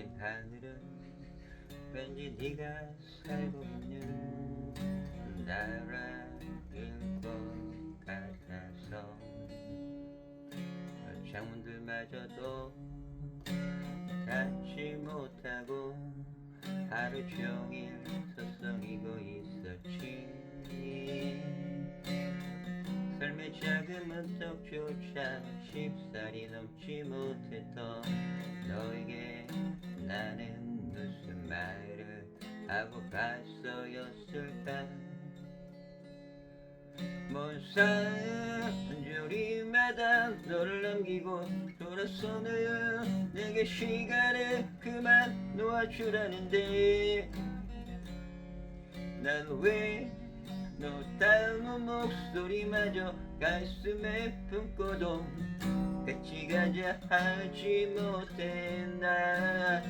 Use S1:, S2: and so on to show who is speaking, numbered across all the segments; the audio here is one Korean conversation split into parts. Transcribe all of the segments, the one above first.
S1: 하늘은 왠지 네가 살고 있는 나라인 것 같아서. 창문들마저도 닫지 못하고 하루 종일 서성이고 있었지. 삶의 작은 문턱조차 십살이 넘지 못했던 나는 무슨 말을 하고 갔어였을까 먼산 줄이마다 너를 남기고 돌아서는 내게 시간을 그만 놓아주라는데 난왜 너 닮은 목소리마저 가슴에 품고도 같이 가자 하지 못했나.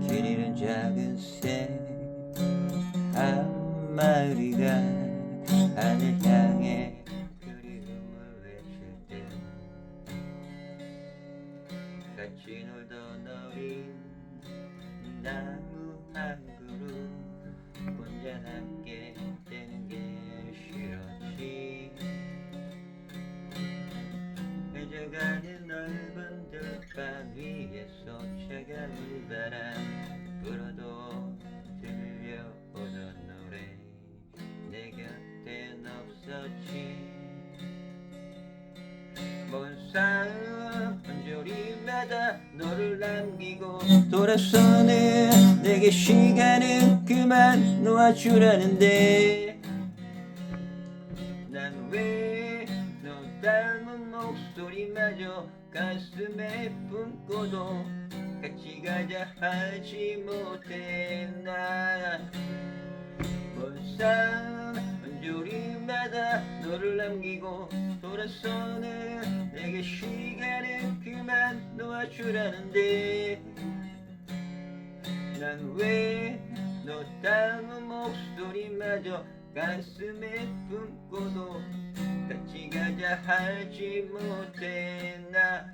S1: 길 잃은 작은 새한 마리가 하늘 향해 그리움을 외칠 때 같이 놀던 어린 나무 한 그루 혼자 남게 되는 게 싫었지. 흘려가는 넓은 들판 위에서 차가운 바람 불어도 들려오던 노래. 내 곁엔 없었지 한조리마다 너를 남기고 돌아서는 내게 시간을 그만 놓아주라는데. 난 왜 너 닮은 목소리마저 가슴에 품고도 같이 가자 하지 못했나 먼산 한조리마다 너를 남기고 돌아서는 그만 놓아주라는데 난왜너 닮은 목소리마저 가슴에 품고도 같이 가자 하지 못했나